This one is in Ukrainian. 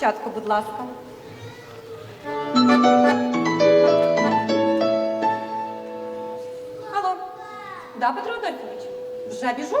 Спочатку, будь ласка. Алло. Да, Петро Адольфович? Вже біжу?